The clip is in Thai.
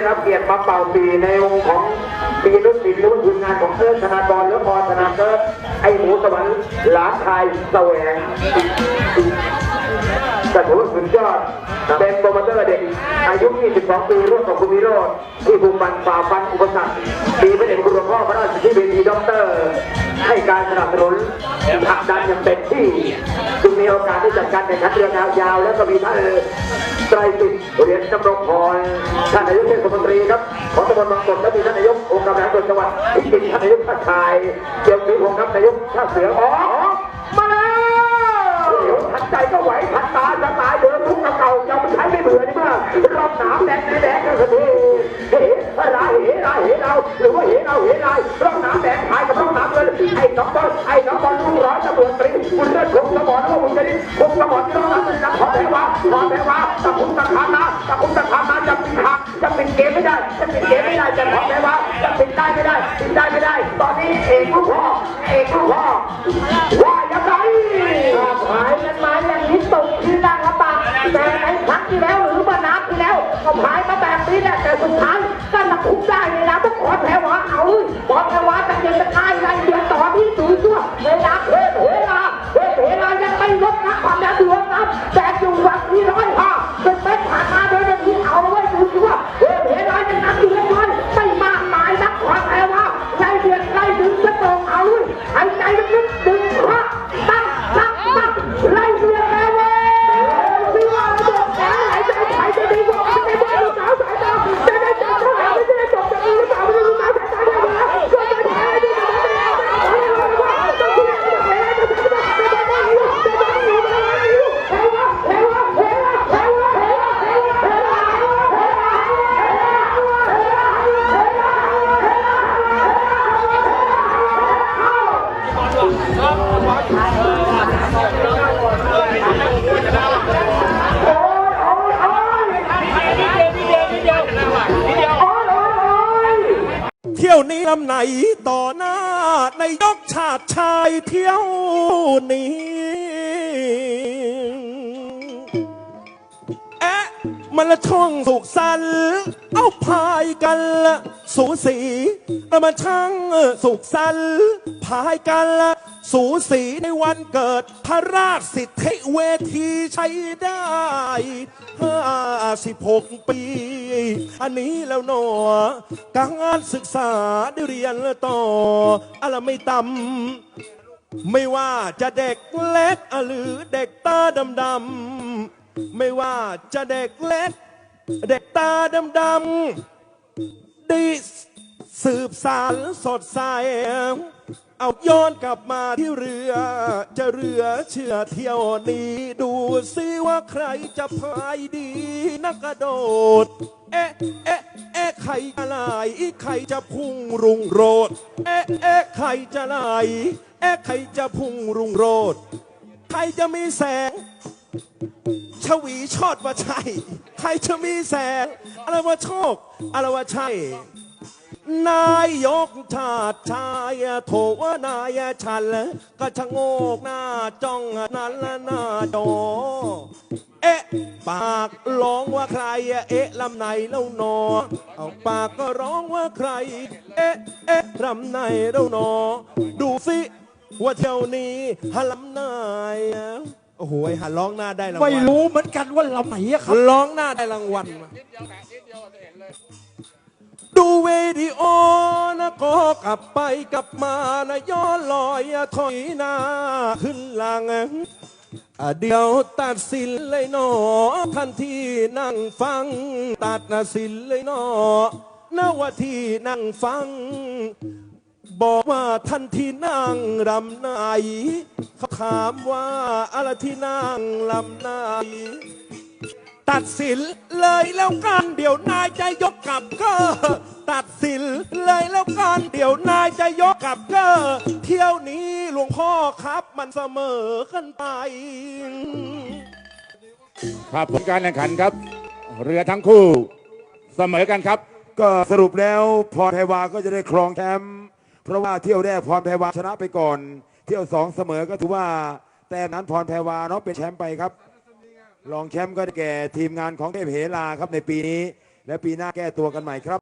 ได้รับเกียรติมาเป่าปีในองค์ของปีรุ่นปีรุ่นทีมงานของเอิร์ธธนาธรและพรธนาเกิดไอหมูสวรรค์หลานชายแสวง แต่ถือว่าสุดยอด เป็นโปรโมเตอร์เด็ก อายุ 22 ปีร่วมกับคุณวิโรจน์ที่บุกบันฝ่าฟันอุปสรรคปีพระเดชคุณหลวงพ่อพระราชทธิเบดีด็อกเตอร์ ให้การสนับสนุนผลักดันอย่างเต็มที่จึงมีโอกาสได้จัดการแข่งขันเรือยาวๆแล้วก็มีท่านไตรสิทธิ์เหรียญจำรงพรท่านนายกเทศมนตรีครับของตำบลบางกฎและมีท่านนายกองค์การบริหารส่วนจังหวัดพิจิตรท่านนายกท่าชายเจียวศรีพงศ์ครับนายกท่าเสืออ๋อมาแล้วเดี๋ยวทัน ใจก็ไหวทันตาจะตายเดินทุกกระเก่ายังไม่ใช้ไม่เบื่อนี่มากรอบหนามแดงแดงกันสักทีเฮ้ราเฮราเฮเราหรือว่าเฮเราเฮรายรอบหนามแดงขายกับรอบหนามเงินไอ้น้องบอลไอ้น้องบอลลูกร้อยตำรวจตรีคุณเลือดคงสมองแล้วคุณจะได้คงสมองที่ต้องรับรับขอแพ้ว่าขอแพ้ว่าตะคุมตะคานะตะคุมตะคานะจะปิดหักจะปิดเกมไม่ได้จะปิดเกมไม่ได้จะขอแพ้ว่าจะปิดได้ไม่ได้ปิดได้ไม่ได้ ตอนนี้เอกลูกพ่อเอกลูกพ่อว่ายังไง นี้แหละแต่สุดท้ายก็มาคุก ที่ยวนี้ลำไหนต่อหน้า ในยกชาติชายเที่ยวนี้ แอะมันละช่องสุกสัน เอาพายกันละสูสีแล้วมันช่างสุกสันพายกันละ สูสีในวันเกิด พระราชสิทธิเวทีใช้ได้ห้าสิบหกปี อันนี้แล้วหนอการศึกษาได้เรียนต่อ อะไรไม่ต่ำไม่ว่าจะเด็กเล็กหรือเด็กตาดำๆไม่ว่าจะเด็กเล็ก เด็กตาดำๆได้สืบสารสดใส เอาย้อนกลับมาที่เรือ จะเรือเชื่อเที่ยวนี้ ดูซิว่าใครจะพายดีนักกระโดด เอ๊ะเอ๊ะเอ๊ะใครจะไหลใครจะพุ่งรุงโรด เอ๊ะเอ๊ะใครจะไหลเอ๊ะใครจะพุ่งรุงโรด ใครจะมีแสง ชวีชอดว่าใช่ ใครจะมีแสงอะไรว่าโชคอะไรว่าใช่ นายกชาติชายโถว่านายฉันก็ชะโงกหน้าจ้องนั้นละหน้าจอเอ๊ะ ปากร้องว่าใครเอ๊ะลำไหนเล่าหนอเอาปากก็ร้องว่าใคร เอ๊ะเอ๊ะลำไหนเล่าหนอ ดูสิว่าเที่ยวนี้หาลำไหนโอ้โหหาร้องหน้าได้รางวัลไม่รู้เหมือนกันว่าลำไหนอะครับร้องหน้าได้รางวัลมา ดูวิดีโอนะก็กลับไปกลับมานะย้อนลอยอะถอยหน้าขึ้นหลังอะเดี๋ยวตัดสินเลยหนอทันที่นั่งฟัง ตัดนะสินเลยหนอนะว่าที่นั่งฟัง บอกว่าท่านที่นั่งรำไหนเขาถามว่าอะไรที่นั่งลำไหน ตัดสินเลยแล้วกันเดี๋ยวนายจะยกกลับก็ตัดสินเลยแล้วกันเดี๋ยวนายจะยกกลับก็เที่ยวนี้หลวงพ่อครับมันเสมอกันไป ครับผลการแข่งขันครับ เรือทั้งคู่ เสมอกันครับ ก็สรุปแล้วพรไพรวาก็จะได้ครองแชมป์เพราะว่าเที่ยวแรกพรไพรวาชนะไปก่อน เที่ยวสองเสมอก็ถือว่า แต่นั้นพรไพรวาเนาะเป็นแชมป์ไปครับ รองแชมป์ก็ได้แก่ทีมงานของเทพเหลาครับในปีนี้ และปีหน้าแก้ตัวกันใหม่ครับ